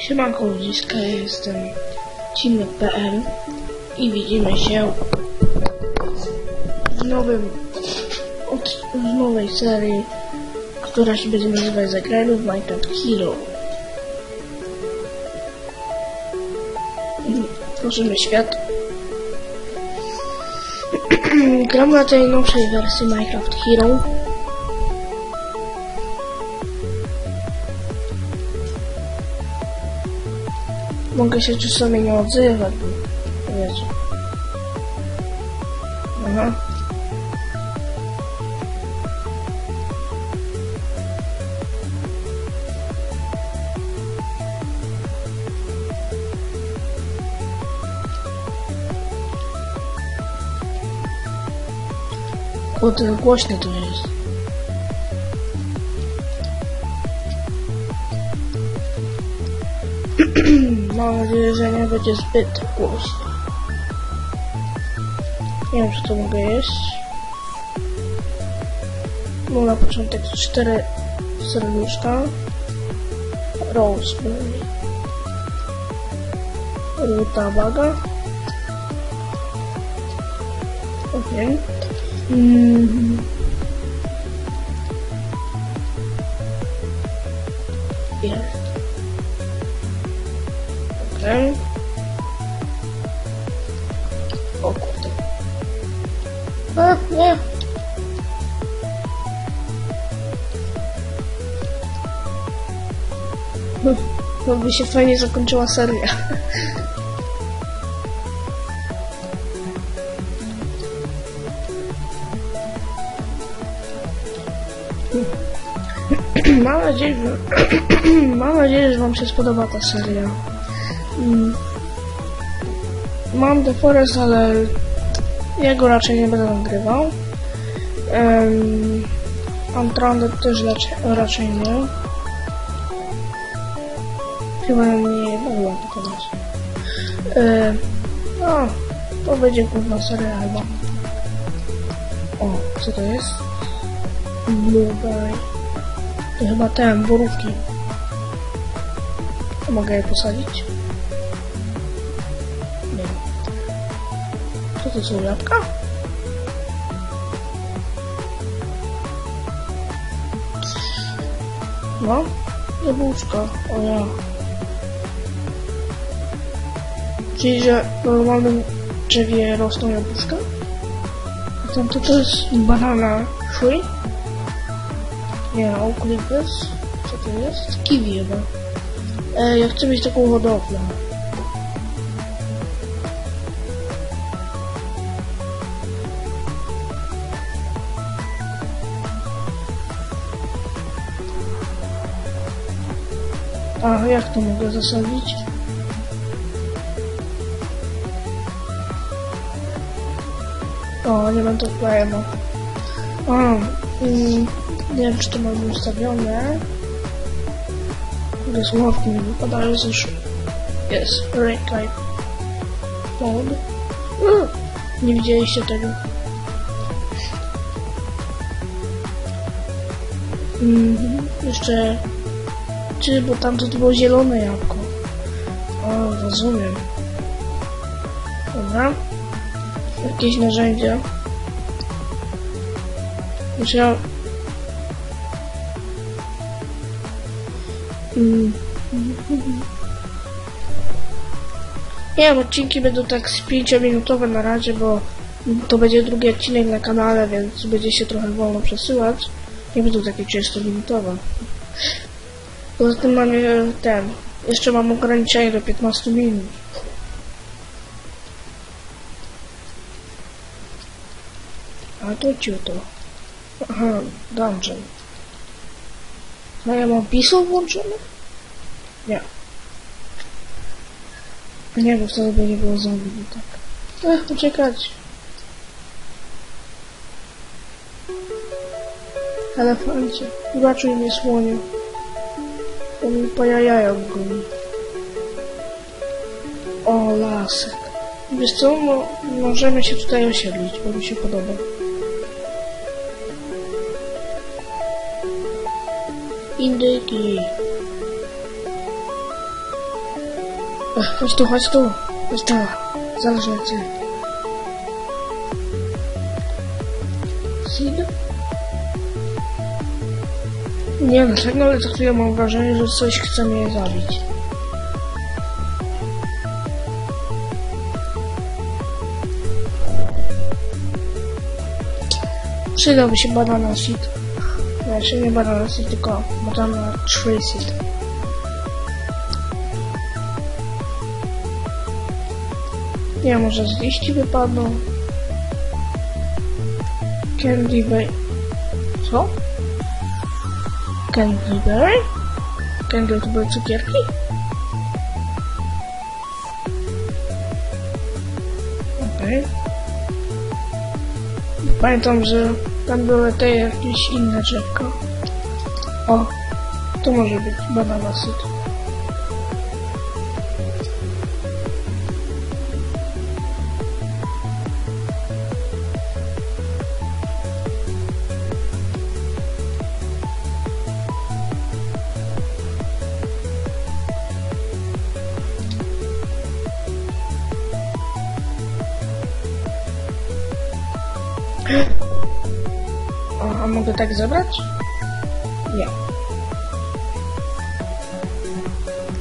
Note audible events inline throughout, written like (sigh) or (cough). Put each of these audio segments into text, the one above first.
Siemanko ludziska, ja jestem Cinek.pl i widzimy się w nowym, od, w nowej serii, która się będzie nazywać Zagrajmy w Minecraft Hero. Tworzymy świat. (clears throat) Gram na tej nowszej wersji Minecraft Hero. Mogę się czasami nie odzywać, wiecie. Aha. Kurde, głośno to jest. Mam nadzieję, że nie będzie zbyt głośno. Nie wiem, czy to mogę jeść. No na początek cztery serduszka. Rosemary. Rutabaga. Okej. Mm. Jest. Okej. O kurde. A, nie. No, no by się fajnie zakończyła seria. Mam nadzieję, że... (clears throat) Mam nadzieję, że wam się spodoba ta seria. Mm. Mam The Forest, ale jego raczej nie będę nagrywał. Um, Untrounded też raczej, nie. Chyba nie mogłem pokazać. E, no, to będzie główna seria chyba. O, co to jest? Blueberry. To chyba ten, borówki. Mogę je posadzić? Co to są jabłka? No, jabłuszka. O ja. Czyli, że w normalnym drzewie rosną jabłuszka? A tam to, to jest banana tree? Nie, Oaklipus. Co to jest? Kiwi chyba. E, ja chcę mieć taką hodowlę. A jak to mogę zasadzić? O, nie mam to wklejone. A, mm, nie wiem, czy to mam ustawione. Dosłownie mi wypadają z uszu. Jest, rain type. Mode. Mm, nie widzieliście tego. Mhm, jeszcze... Czy, bo tam to było zielone jabłko. O, rozumiem. Dobra. Jakieś narzędzia. Znaczy ja... Mm. Nie wiem, odcinki będą tak z 5-minutowe na razie, bo to będzie drugi odcinek na kanale, więc będzie się trochę wolno przesyłać. Nie będą takie 30-minutowe. Poza tym mam e, ten. Jeszcze mam ograniczenie do 15 minut. A to ciuto. Aha, dungeon. No ja mam pisał włączony? Nie. Nie, bo wtedy by nie było zombie, tak. Ech, poczekać. Elefancie, uratuj mnie słonie. Mi pojajają goni. O, lasek. Wiesz co, możemy się tutaj osiedlić, bo mi się podoba. Indyki. Ech, Chodź tu, chodź tu. Tu. Zależy na Nie wiem dlaczego, ale co chwilę mam wrażenie, że coś chce mnie zabić. Przydałby się banana seed. Znaczy nie banana seed, tylko banana tree seed. Nie, może z liści wypadną. Candy berry. Co? Candy berry? Candy to były cukierki? Okej. Pamiętam, że tam były te jakieś inne drzewka. O, to może być banana seed. A, a mogę tak zebrać? Nie.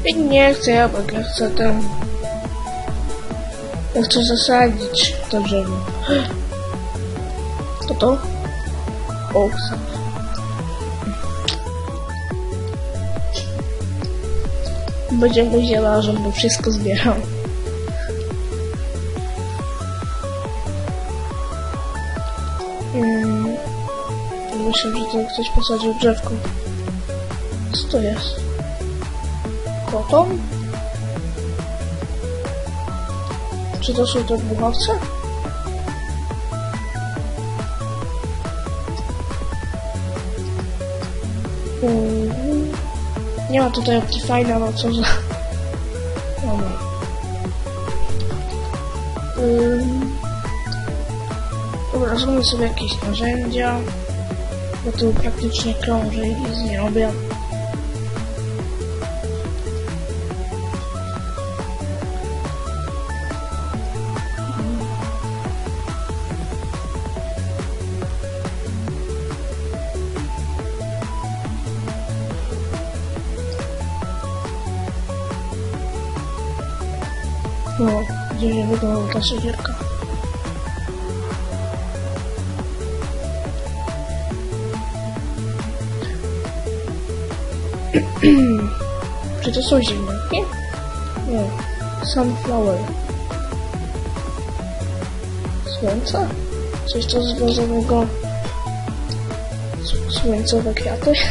I Nie chcę jabłek, ja chcę ten... Ja chcę zasadzić to drzewo. (gasps) To to? O. Będziemy zielarzem, bo wszystko zbieram. Mm, myślę, że to ktoś posadził drzewko. Co to jest? Koton? Czy to są te dmuchawce? Mm, nie ma tutaj Optifine'a, no co za... (laughs) Dobra. Ym, Zrobię sobie jakieś narzędzia, bo tu praktycznie krążę i nic nie robię. No, gdzie nie wygląda ta siekierka. (clears throat) Czy to są ziemniaki? Nie. Sunflower. Słońce? Coś to związanego... s- Słońcowe kwiaty? (laughs)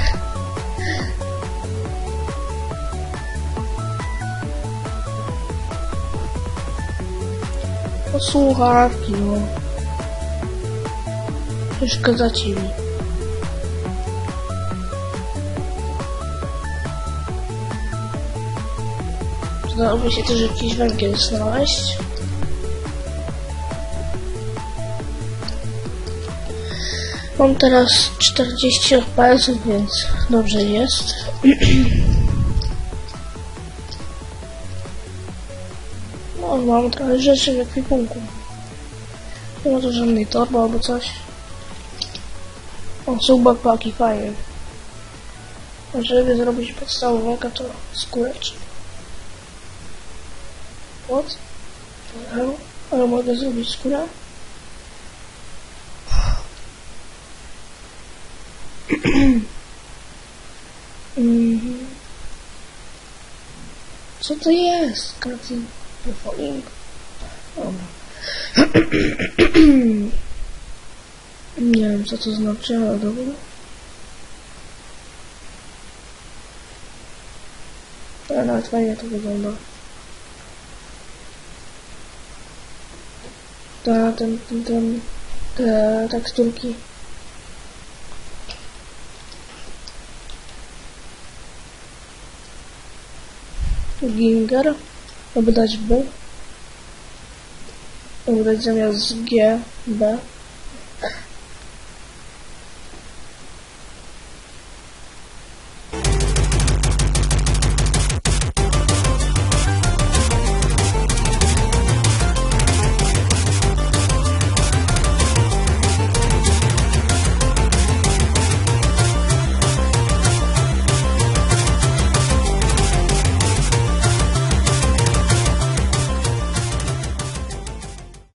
O słuchawki, no. Przeszkadzacie mi. Przydałoby się też jakiś węgiel znaleźć. Mam teraz 40 FPS, więc dobrze jest. (clears throat) No, mam trochę rzeczy w ekwipunku. Nie ma tu żadnej torby albo coś. O, są backpacki, fajnie. Żeby zrobić podstawowego, to skóreczek. What? Ale, mogę zrobić skórę? Mhm. Co to jest? Katy performing? Dobra. Nie wiem co to znaczy, ale dobra. Ale nawet fajnie to wygląda. Ta, ten, ten, ten, te teksturki. Ginger. Aby dać B. Aby dać zamiast G, B.